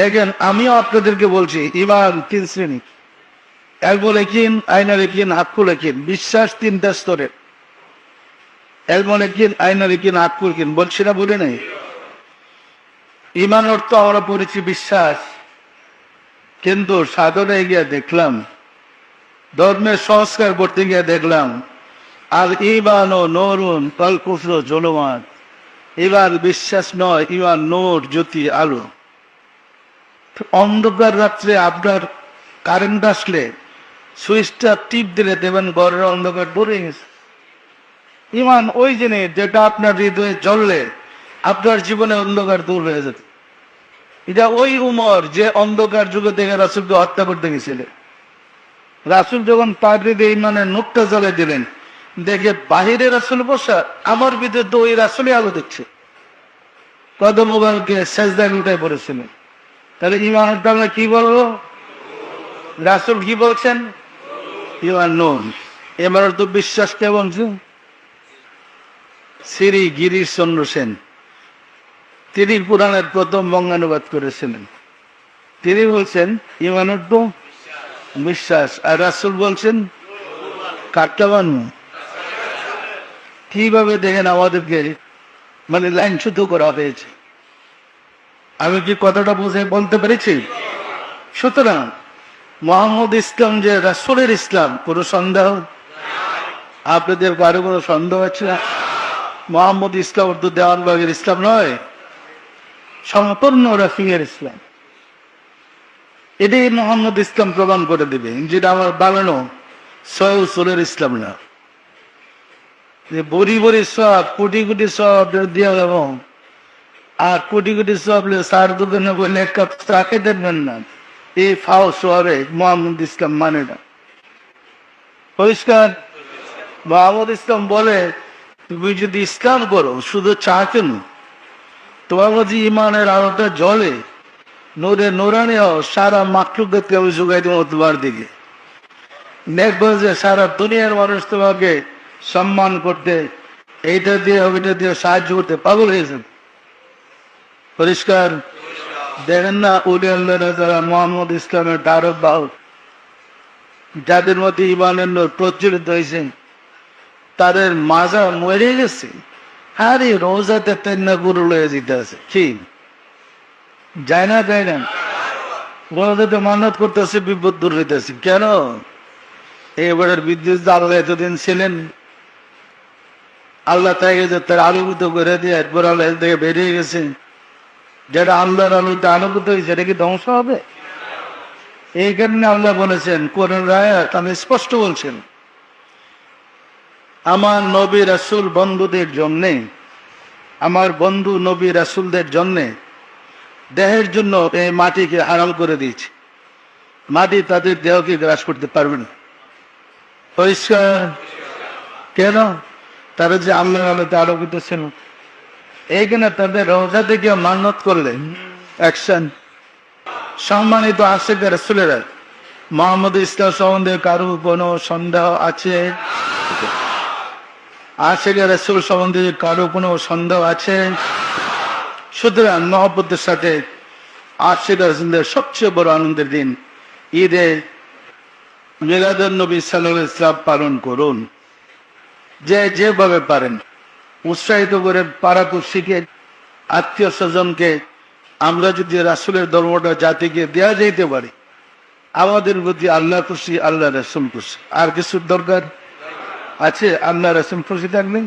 দেখেন, আমিও আপনাদেরকে বলছি, ইমান তিন শ্রেণি। এলমো লেখিন আইনা লেখিন আক্কু লেখিন বিশ্বাস তিনটা স্তরের। এলমো লেখিন আইনা লেখিন আক্কু লেখিন বলছি না, বলে নাই? ইমান অর্থ আমরা পড়েছি বিশ্বাস। কিন্তু সাধনে গিয়ে দেখলাম, ধর্মের সংস্কার করতে গিয়ে দেখলাম, আর ইমান ও নরুন কলকুফর জনমান এবার বিশ্বাস নয়, ইমান নোর জ্যোতি, আলো। অন্ধকার রাত্রে আপনার কারেন্ট আসলে সুইচটা টিপ দিলে দেবেন ঘরের অন্ধকার দূরে গেছে। ইমান ওই জিনিস যেটা আপনার হৃদয়ে জ্বললে আপনার জীবনে অন্ধকার দূর হয়ে যেত। এটা ওই উমর যে অন্ধকার যুগে দেখে রাসুলকে হত্যা করতে গেছিলেন রাসুল যখন তার হৃদয়ে ইমানের নোটটা জ্বলে দিলেন, দেখে বাহিরে রাসুল বসা, আমার ভিতরে তো ওই রাসুলই আলো দেখছে। কদম মোবাইলকে শেষদায় উঠে পড়েছিলেন। তাহলে ইমানটা আমরা কি বলব? রাসুল কি বলছেন? ইমান নুন এবার তো বিশ্বাস কে বলছেন শ্রী গিরিশ চন্দ্র সেন। তিনি পুরাণের প্রথম বঙ্গানুবাদ করেছিলেন। তিনি বলছেন ইমানের তো বিশ্বাস। আর রাসুল বলছেন কাটটা বানু কীভাবে দেখেন আমাদেরকে? মানে লাইন শুদ্ধ করা হয়েছে। আমি কি কথাটা বুঝে বলতে পেরেছি? সুতরাং মোহাম্মদ ইসলাম যে রাসুলের ইসলাম, কোনো সন্দেহ? আপনাদের কারও কোনো সন্দেহ আছে না? মোহাম্মদ ইসলাম উর্দু দেওয়ানবাগের ইসলাম নয়, সম্পূর্ণ রফিকের ইসলাম। এটাই মোহাম্মদ ইসলাম প্রমাণ করে দেবে। যেটা আমার বানানো সয়সুলের ইসলাম না। যে বড়ি বড়ি সব, কোটি কোটি সব দিয়ে দেব আর কোটি কোটি সব সার দোকানে বলে এক কাপ চাকে দেবেন না। এই ফাও শহরে মোহাম্মদ ইসলাম মানে না। পরিষ্কার? মোহাম্মদ ইসলাম বলে, তুমি যদি ইসলাম করো, শুধু চা কেন? তোমার মধ্যে ইমানের আলোটা জলে নোরে নোরানি হও সারা মাকলুককে আমি যোগাই দেবো তোমার দিকে। দেখব যে সারা দুনিয়ার মানুষ তোমাকে সম্মান করতে, এইটা দিয়ে ওইটা দিয়ে সাহায্য করতে পাগল হয়েছে। পরিষ্কার। দেখেন না উলি আল্লাহ যারা মোহাম্মদ ইসলামের দ্বারক বাহক যাদের মধ্যে ইমানের নূর প্রজ্বলিত হয়েছে, তাদের মাজা মরে গেছে। আরে রোজাতে তেন্না গুরু লয়ে যেতে আছে। কি? যায় না যায় না। রোজাতে মানত করতেছে, বিপদ দূর হইতেছে। কেন? এবারের বিদ্যুৎ আল্লাহ এতদিন ছিলেন, আল্লাহ তাই তার আলোকিত করে দিয়ে এরপর আল্লাহ থেকে বেরিয়ে গেছে যেটা আল্লাহর আলোতে আলোকিত হয়েছে, এটা কি ধ্বংস হবে? এই কারণে আল্লাহ বলেছেন, কোন রায় আমি স্পষ্ট বলছেন, আমার নবী রাসুল বন্ধুদের জন্যে, আমার বন্ধু নবী রাসুলদের জন্যে দেহের জন্য এই মাটিকে হারাম করে দিয়েছে। মাটি তাদের দেহকে গ্রাস করতে পারবে না। পরিষ্কার? কেন? তারা যে আল্লাহর আলোতে আলোকিত ছিল এইখানে তাদের রোজা থেকে মান্নত করলেন অ্যাকশন সম্মানিত আশেখ রাসুলেরা মোহাম্মদ ইসলাম সম্বন্ধে কারও কোনো সন্দেহ আছে? আশেখ রাসুল সম্বন্ধে কারও কোনো সন্দেহ আছে? সুতরাং মহব্বতের সাথে আশেখ রাসুলদের সবচেয়ে বড় আনন্দের দিন ঈদে মিলাদুল নবী সাল্লাহ পালন করুন। যে যেভাবে পারেন। উৎসাহিত করে পাড়াপড়শিকে আত্মীয় স্বজনকে, আমরা যদি রাসুলের ধর্মটা জাতিকে দেওয়া যেতে পারি, আমাদের প্রতি আল্লাহ খুশি, আল্লাহ রসুল খুশি। আর কিছুর দরকার? আছে? আল্লাহ রসুল খুশি থাকবেন?